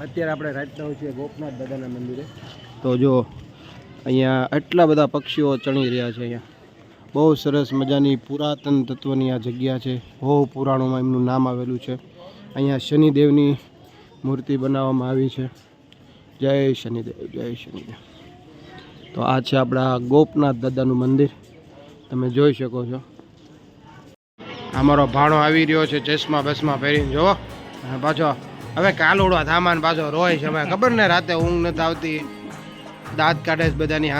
અત્યારે આપણે રાતના છીએ ગોપનાથ દાદાના મંદિરે. તો જો, અહીંયા એટલા બધા પક્ષીઓ ચણી રહ્યા છે અહીંયા. બહુ સરસ મજાની પુરાતન તત્વની આ જગ્યા છે. બહુ પુરાણોમાં એમનું નામ આવેલું છે. અહીંયા શનિદેવની મૂર્તિ બનાવવામાં આવી છે. જય શનિદેવ જય શનિદેવ. તો આ છે આપણા ગોપનાથ દાદાનું મંદિર. તમે જોઈ શકો છો. અમારો ભાણો આવી રહ્યો છે ચશ્મા બસમાં પહેરીને. જોવો. અને પાછો હવે કાલોડો થામાન પાછો રોય છે. હવે ખબર ને રાતે ઊંઘ નથી આવતી. દાંત કાઢે છે બધાની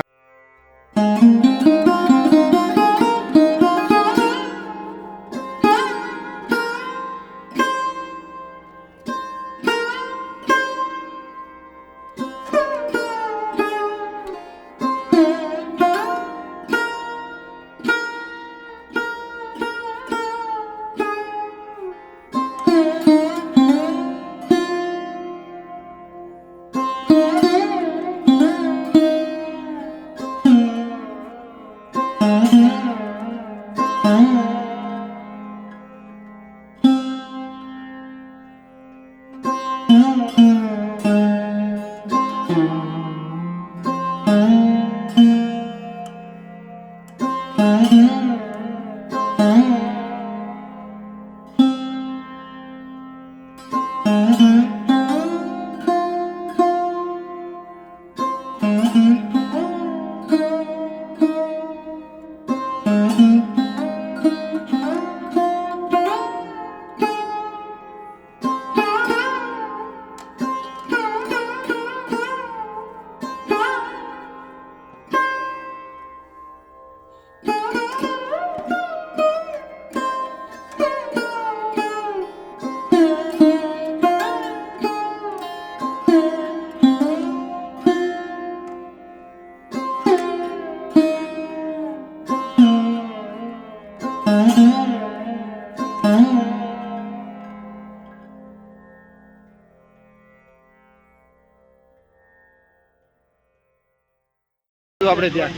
આપણે ત્યાં.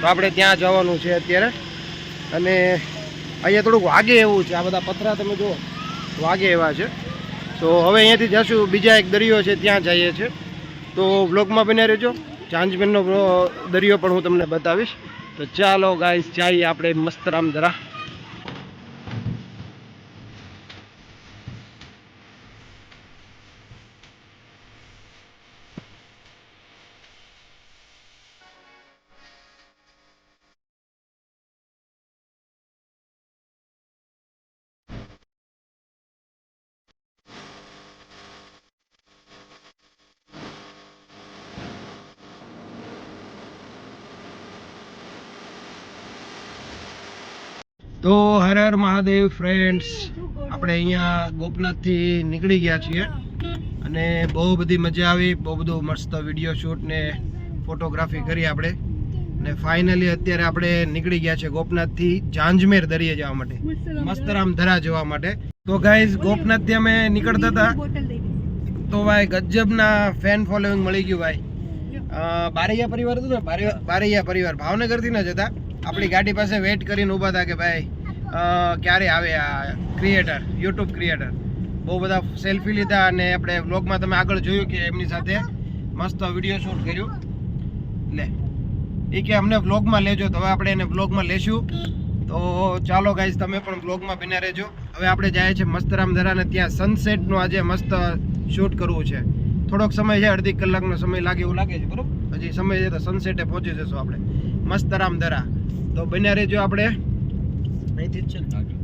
તો આપણે ત્યાં જવાનું છે અત્યારે. અને અહીંયા થોડુંક વાગે એવું છે. આ બધા પથરા તમે જુઓ, વાગે એવા છે. તો હવે અહીંયાથી જશું. બીજા એક દરિયો છે, ત્યાં જઈએ છીએ તો બ્લોગમાં બન્યા રહેજો. ચાંચમેનનો દરિયો પણ હું તમને બતાવીશ. તો ચાલો ગાઈસ જઈએ આપણે મસ્તરામ દરા તો હર હર મહાદેવ ફ્રેન્ડ્સ આપણે અહીંયા ગોપનાથથી નીકળી ગયા છીએ અને બહુ બધી મજા આવી, બહુ બધું મસ્ત વીડિયો શૂટ ને ફોટોગ્રાફી કરી આપણે. અને ફાઇનલી અત્યારે આપણે નીકળી ગયા છે ગોપનાથથી જાંજમેર દરિયે જવા માટે, મસ્તરામ ધરા જવા માટે. તો ગાઈઝ ગોપનાથથી અમે નીકળતા હતા. તો ભાઈ ગજબના ફેન ફોલોઈંગ મળી ગયું ભાઈ. બારૈયા પરિવાર હતું ને? બારે- બારૈયા પરિવાર. ભાવનગરથી ન જતા. આપણી ગાડી પાસે વેઇટ કરીને ઊભા હતા કે ભાઈ ક્યારે આવે આ ક્રિએટર યુટ્યુબ ક્રિએટર બહુ બધા સેલ્ફી લીધા અને આપણે વ્લોગમાં તમે આગળ જોયું કે એમની સાથે મસ્ત વીડિયો શૂટ કર્યું. લે, એ કે અમને વ્લોગમાં લેજો, તો હવે આપણે એને વ્લોગમાં લેશું. તો ચાલો ગાઈઝ તમે પણ વ્લોગમાં બન્યા રહેજો. હવે આપણે જાય છે મસ્તરામ દરાને ત્યાં સનસેટનું આજે મસ્ત શૂટ કરવું છે. થોડોક સમય છે, અડધી કલાકનો સમય લાગે એવું લાગે છે, બરોબર? હજી સમય છે તો સનસેટે પહોંચી જશું આપણે. મસ્તરામ દરા તો બન્યા રહેજો આપણે. અહીંથી જ છે ને આગળ.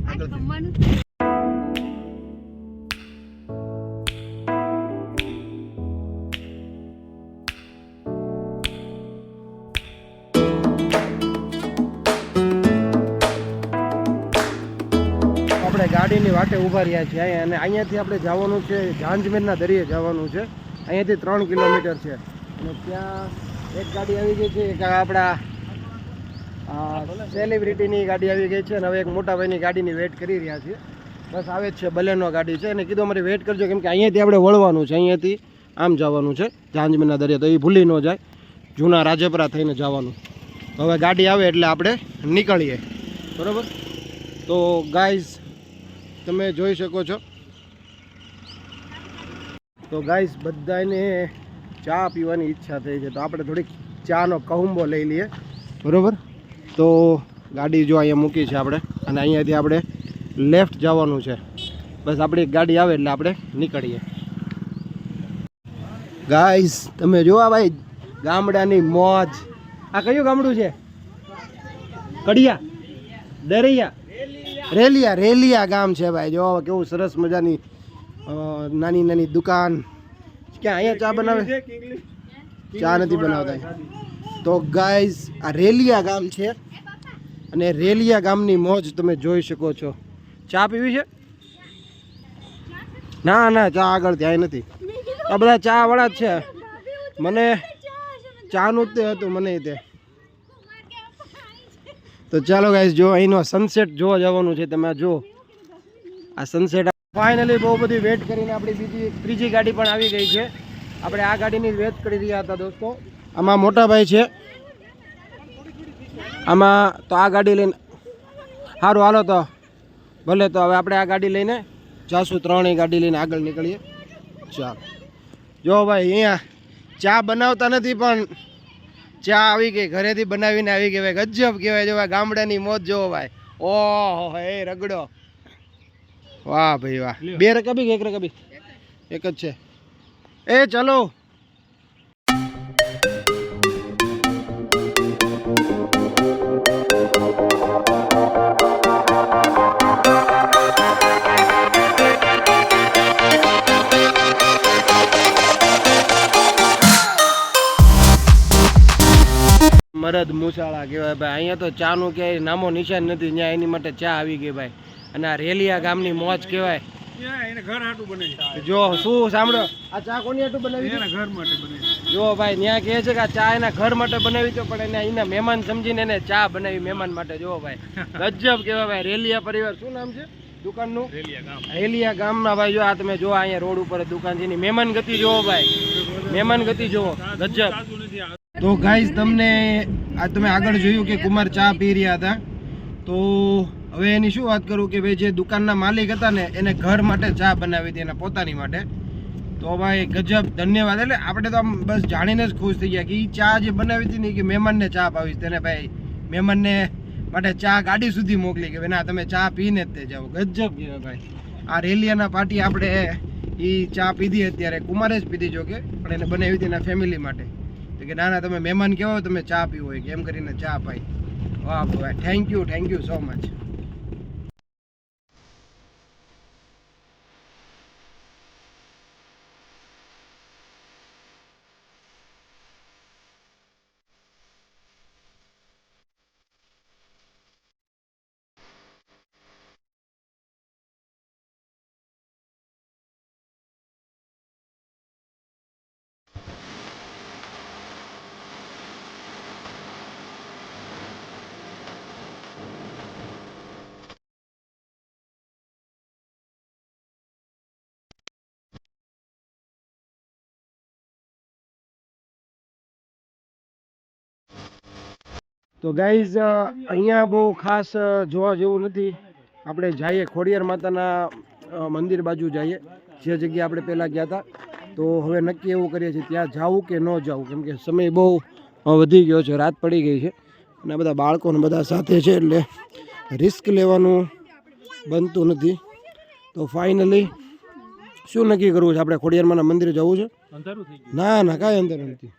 આપણે ગાડીની વાટે ઊભા રહ્યા છીએ અહીંયા અને અહીંયાથી આપણે જવાનું છે ઝાંઝમેરના દરિયે જવાનું છે. અહીંયાથી ત્રણ કિલોમીટર છે. અને ત્યાં એક ગાડી આવી ગઈ છે એક આપણા સેલિબ્રિટીની ગાડી આવી ગઈ છે અને હવે એક મોટા ભાઈની ગાડીની વેઇટ કરી રહ્યા છીએ. બસ આવે જ છે, બલેનો ગાડી છે અને કીધું અમારે વેઇટ કરજો, કેમ કે અહીંયાથી આપણે વળવાનું છે, અહીંયાથી આમ જવાનું છે, જાંજમીના દરિયા, તો એ ભૂલી ન જાય. જૂના રાજપરા થઈને જવાનું. હવે ગાડી આવે એટલે આપણે નીકળીએ. બરાબર? તો ગાઈઝ તમે જોઈ શકો છો. તો ગાઈઝ બધાને ચા પીવાની ઈચ્છા થઈ છે. તો આપણે થોડીક ચાનો કહુંબો લઈ લઈએ. બરોબર? તો ગાડી જો અહીંયા મૂકી છે આપણે. અને અહીંયાથી આપણે લેફ્ટ જવાનું છે. બસ આપણી ગાડી આવે એટલે આપણે નીકળીએ. ગાઈસ તમે જોવા ભાઈ ગામડાની મોજ. આ કયું ગામડું છે? કડિયા? દરિયા? રેલિયા રેલિયા ગામ છે ભાઈ. જો કેવું સરસ મજાની નાની નાની દુકાન. ક્યાં અહીંયા ચા બનાવે? ચા નથી બનાવતા. તો ગાઈઝ, આ રેલિયા ગામ છે. અને રેલિયા ગામની મોજ તમે જોઈ શકો છો. ચા પીવી છે? ના ના, ચા આગળ ત્યાં નથી. આ બધા ચા વાળા જ છે. મને ચાનું તે હતું, મને તે. તો ચાલો ગાઈઝ, જો અહીંનો સનસેટ જોવા જવાનું છે, તમે જો આ સનસેટ ફાઇનલી બહુ બધી વેટ કરીને આપણી બીજી, ત્રીજી ગાડી પણ આવી ગઈ છે. આપણે આ ગાડીની વેટ કરી રહ્યા હતા દોસ્તો. આમાં મોટા ભાઈ છે. આમાં તો આ ગાડી લઈને સારું હાલો તો. ભલે તો હવે આપણે આ ગાડી લઈને જાશું. ત્રણેય ગાડી લઈને આગળ નીકળીએ. ચાલો. જો ભાઈ અહીંયા ચા બનાવતા નથી પણ ચા આવી ગઈ. ઘરેથી બનાવીને આવી ગઈ. ભાઈ ગજબ કહેવાય. જો ભાઈ ગામડાની મોત જોવો ભાઈ. ઓહો હે રગડો. વાહ ભાઈ વાહ. બે રકબી કે એક રકબી? એક જ છે. એ ચલો. મરદ મુસાળા કહેવાય ભાઈ. અહીંયા તો ચાનું ક્યાંય નામો નિશાન નથી ત્યાં એની માટે ચા આવી ગઈ ભાઈ. અને આ રેલિયા ગામની મોજ કહેવાય. જો શું સાંભળો? આ ચા કોની હાટું બનાવી એના ઘર માટે જો ભાઈ ત્યાં કહે છે કે આ ચા એના ઘર માટે બનાવી તો પણ એને એના મહેમાન સમજીને એને ચા બનાવી મહેમાન માટે. જો ભાઈ ગજબ કહેવાય ભાઈ. રેલિયા પરિવાર શું નામ છે દુકાનનું? રેલિયા ગામ. રેલિયા ગામના ભાઈ જો આ તમે જો અહીંયા રોડ ઉપર દુકાન છે. મહેમાન ગતિ જોવો ભાઈ. મહેમાન ગતિ જોવો ગજબ. તો ગાઈઝ તમને આ તમે આગળ જોયું કે કુમાર ચા પી રહ્યા હતા. તો હવે એની શું વાત કરું કે ભાઈ, જે દુકાનના માલિક હતા ને, એને ઘર માટે ચા બનાવી હતી, એના પોતાની માટે. તો ભાઈ, ગજબ, ધન્યવાદ. એટલે આપણે તો આમ બસ જાણીને જ ખુશ થઈ ગયા કે એ ચા જે બનાવી હતી ને કે મહેમાનને ચા પાવીશ તેને ભાઈ, મહેમાનને માટે ચા ગાડી સુધી મોકલી કે ના, તમે ચા પીને જ તે જાઓ. ગજબ કહેવાય ભાઈ. આ રેલિયાના પાર્ટી આપણે એ ચા પીધી અત્યારે. કુમારે જ પીધી જોકે, પણ એને બનાવી હતી એના ફેમિલી માટે. કે ના ના, તમે મહેમાન કેવા તમે ચા પીવો એમ કરીને ચા પાય વાહ thank you thank you so much તો ગાઈઝ અહીંયા બહુ ખાસ જોવા જેવું નથી. આપણે જઈએ ખોડિયાર માતાના મંદિર બાજુ જઈએ જે જગ્યાએ આપણે પહેલાં ગયા હતા તો હવે નક્કી એવું કરીએ છીએ ત્યાં જવું કે ન જવું? કેમ કે સમય બહુ વધી ગયો છે રાત પડી ગઈ છે. અને બધા બાળકોને બધા સાથે છે એટલે રિસ્ક લેવાનું બનતું નથી. તો ફાઇનલી શું નક્કી કરવું છે? આપણે ખોડિયારમાંના મંદિરે જવું છે? ના ના કાંઈ અંદર નથી.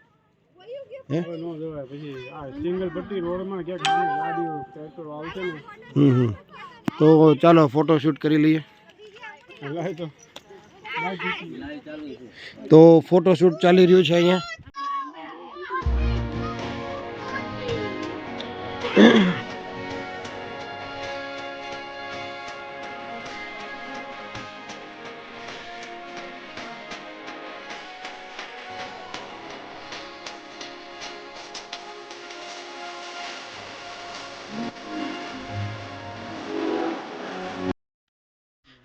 હે? ગયું ન જવાય. પછી આ સિંગલ પટ્ટી રોડમાં ક્યાંક ગાડીઓ ટ્રેક્ટરો આવશે ને. હમ હમ. તો ચાલો ફોટો શૂટ કરી લઈએ. લાય તો. તો ફોટો શૂટ ચાલી રહ્યું છે અહીંયા.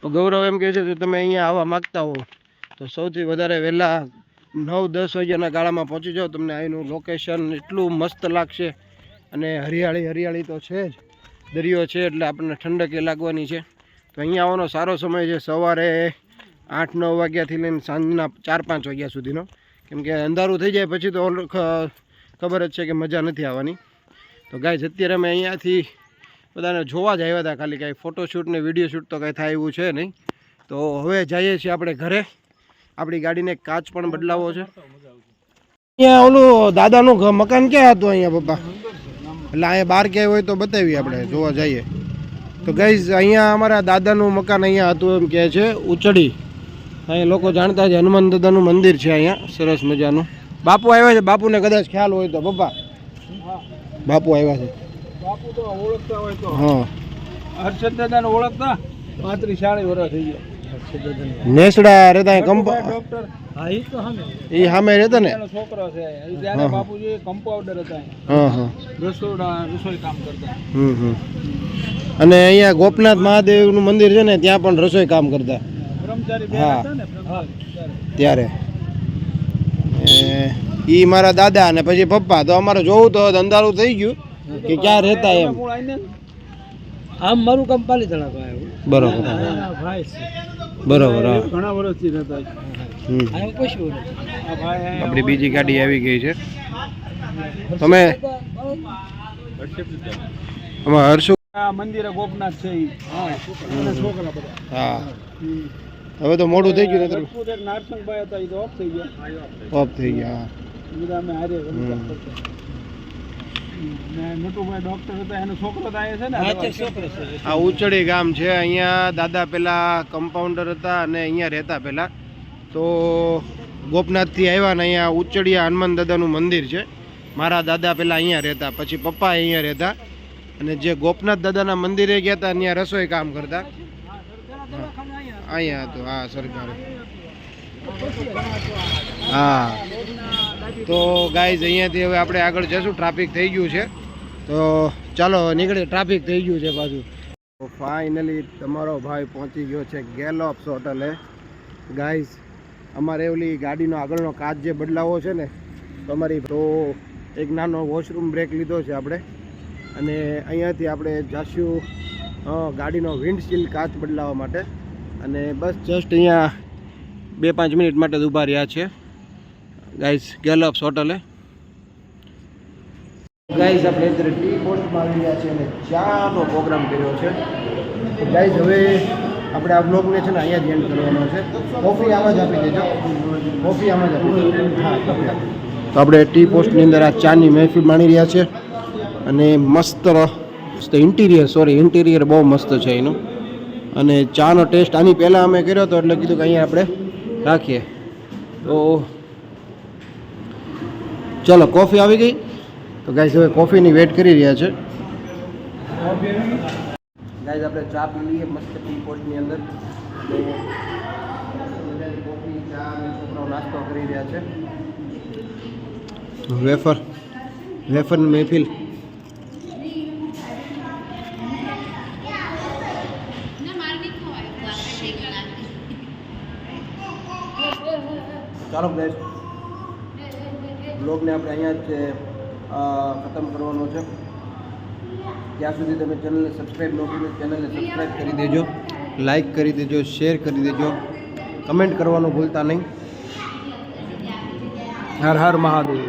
તો ગૌરવ એમ કહે છે કે તમે અહીંયા આવવા માગતા હો, તો સૌથી વધારે વહેલા નવ, દસ વાગ્યાના ગાળામાં પહોંચી જાઓ. તમને અહીંનું લોકેશન એટલું મસ્ત લાગશે. અને હરિયાળી હરિયાળી તો છે જ. દરિયો છે એટલે આપણને ઠંડક લાગવાની છે. તો અહીંયા આવવાનો સારો સમય છે સવારે આઠ, નવ વાગ્યાથી લઈને સાંજના ચાર, પાંચ વાગ્યા સુધીનો. કેમ કે અંધારું થઈ જાય પછી તો ખબર જ છે કે મજા નથી આવવાની. તો ગાય અત્યારે અમે અહીંયાથી બધાને જોવા જ આવ્યા હતા ખાલી કાંઈ ફોટોશૂટ ને વીડિયો શૂટ તો કાંઈ થાય એવું છે નહીં. તો હવે જઈએ છીએ આપણે ઘરે. આપણી ગાડીને કાચ પણ બદલાવો છે. અહીંયા ઓલું દાદાનું મકાન ક્યાં હતું અહીંયા, પપ્પા? એટલે અહીંયા બહાર ક્યાંય હોય તો બતાવીએ આપણે, જોવા જઈએ. તો ગઈઝ અહીંયા અમારા દાદાનું મકાન અહીંયા હતું એમ કહે છે, ઉચડી. અહીંયા લોકો જાણતા છે હનુમાન દાદાનું મંદિર છે અહીંયા, સરસ મજાનું. બાપુ આવ્યા છે, બાપુને કદાચ ખ્યાલ હોય તો, પપ્પા. બાપુ આવ્યા છે. બાપુ તો ઓળખતા હોય તો. હા. હર્ષદ દાદાને ઓળખતા? પાંત્રીસ ચાળીસ વર્ષ થઈ ગયા. નેસડા રહેતા ડોક્ટર હા એ તો સામે. એ સામે રહેતા ને? છોકરો છે. હા, ત્યારે હા. બાપુજી કમ્પાઉન્ડર હતા હા હા. રસોડા રસોઈ કામ કરતા. હમ હમ. અને અહીંયા ગોપનાથ મહાદેવનું મંદિર છે ને ત્યાં પણ રસોઈ કામ કરતા. હા. ત્યારે. એ મારા દાદા અને પછી પપ્પા. તો અમારે જોવું તો અંધારું થઈ ગયું. કે ક્યાં રહેતા એમ? ને. આમ મારું કામ પાલીતાણા ભાઈ બરોબર. ભાઈ છે. બરોબર હા. ઘણા વર્ષથી રહેતા આપણી બીજી ગાડી આવી ગઈ છે. તમે અમે હર્ષુ મંદિરે ગોપનાથ છે છોકરા બધા. હા. હવે તો મોડું થઈ ગયું નારસંગભાઈ હતા એ તો ઓફ થઈ ગયા. ઓફ થઈ ગયા હા. બધા અમે હારે આ ઉચડી ગામ છે અહીંયા દાદા પેલા કમ્પાઉન્ડર હતા અને અહીંયા રહેતા પેલા. તો ગોપનાથથી આવ્યા ને અહીંયા ઉચડિયા હનુમાન દાદાનું મંદિર છે. મારા દાદા પેલા અહીંયા રહેતા પછી પપ્પા અહીંયા રહેતા. અને જે ગોપનાથ દાદાના મંદિરે ગયા હતા ત્યાં રસોઈ કામ કરતા. અહીંયા હતું હા સરકાર. હા. તો ગાઈઝ અહીંયાથી હવે આપણે આગળ જશું. ટ્રાફિક થઈ ગયું છે. તો ચાલો નીકળે ટ્રાફિક થઈ ગયું છે પાછું. તો ફાઇનલી તમારો ભાઈ પહોંચી ગયો છે ગેલોપ્સ હોટલે ગાઈઝ અમારે ઓલી ગાડીનો આગળનો કાચ જે બદલાવો છે ને, તો અમારી તો એક નાનો વોશરૂમ બ્રેક લીધો છે આપણે. અને અહીંયાથી આપણે જાશું ગાડીનો વિન્ડશીલ્ડ કાચ બદલાવવા માટે. અને બસ જસ્ટ અહીંયા બે પાંચ મિનિટ માટે જ ઊભા રહ્યા છે ગાઈઝ ગેલોપ્સ હોટલે ગાઈઝ આપણે અત્યારે ટી પોસ્ટમાં આવી રહ્યા છે અને ચાનો પ્રોગ્રામ કર્યો છે. ગાઈઝ હવે આપણે આ બ્લોગને છે ને અહીંયા જ એન્ડ કરવાનો છે. કોફી આમાં જ આપી દેજો. કોફી આમાં જ આપી તો આપણે ટી પોસ્ટની અંદર આ ચાની મહેફિલ માણી રહ્યા છે. અને મસ્ત ઇન્ટિરિયર સોરી ઇન્ટિરિયર બહુ મસ્ત છે એનું. અને ચાનો ટેસ્ટ આની પહેલાં અમે કર્યો હતો, એટલે કીધું કે અહીંયા આપણે રાખીએ. તો ચલો કોફી આવી ગઈ? તો ગાઈઝ હવે કોફીની વેટ કરી રહ્યા છે. ગાઈઝ આપણે ચા પી લઈએ મસ્ત ટી પોટની અંદર. કોફી ચા અને છોકરાઓ નાસ્તો કરી રહ્યા છે. વેફર વેફર મહેફિલ. ચાલો ગાઈઝ બ્લોગને આપણે અહીંયા જ ખતમ કરવાનો છે. ત્યાં સુધી તમે ચેનલને સબસ્ક્રાઈબ ન કરી ચેનલને સબસ્ક્રાઈબ કરી દેજો. લાઈક કરી દેજો શેર કરી દેજો. કમેન્ટ કરવાનું ભૂલતા નહીં. હર હર મહાદેવ.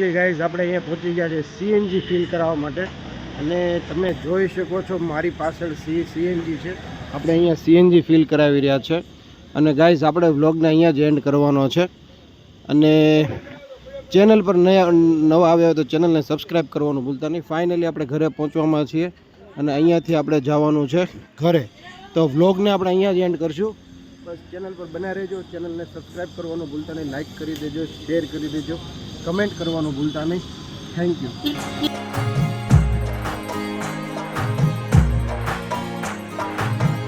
ફાઇનલી ગાઈઝ આપણે અહીંયા પહોંચી ગયા છે સીએનજી ફિલ કરાવવા માટે. અને તમે જોઈ શકો છો મારી પાછળ સી સીએનજી છે. આપણે અહીંયા સીએનજી ફિલ કરાવી રહ્યા છે. અને ગાઈઝ આપણે વ્લોગને અહીંયા જ એન્ડ કરવાનો છે. અને ચેનલ પર નયા, નવા આવ્યા તો ચેનલને સબસ્ક્રાઈબ કરવાનું ભૂલતા નહીં. ફાઇનલી આપણે ઘરે પહોંચવામાં છીએ. અને અહીંયાથી આપણે જવાનું છે ઘરે. તો વ્લોગને આપણે અહીંયા જ એન્ડ કરશું. બસ ચેનલ પર બન્યા રહેજો. ચેનલને સબસ્ક્રાઈબ કરવાનું ભૂલતા નહીં. લાઇક કરી દેજો શેર કરી દેજો. કમેન્ટ કરવાનું ભૂલતા નહીં. Thank you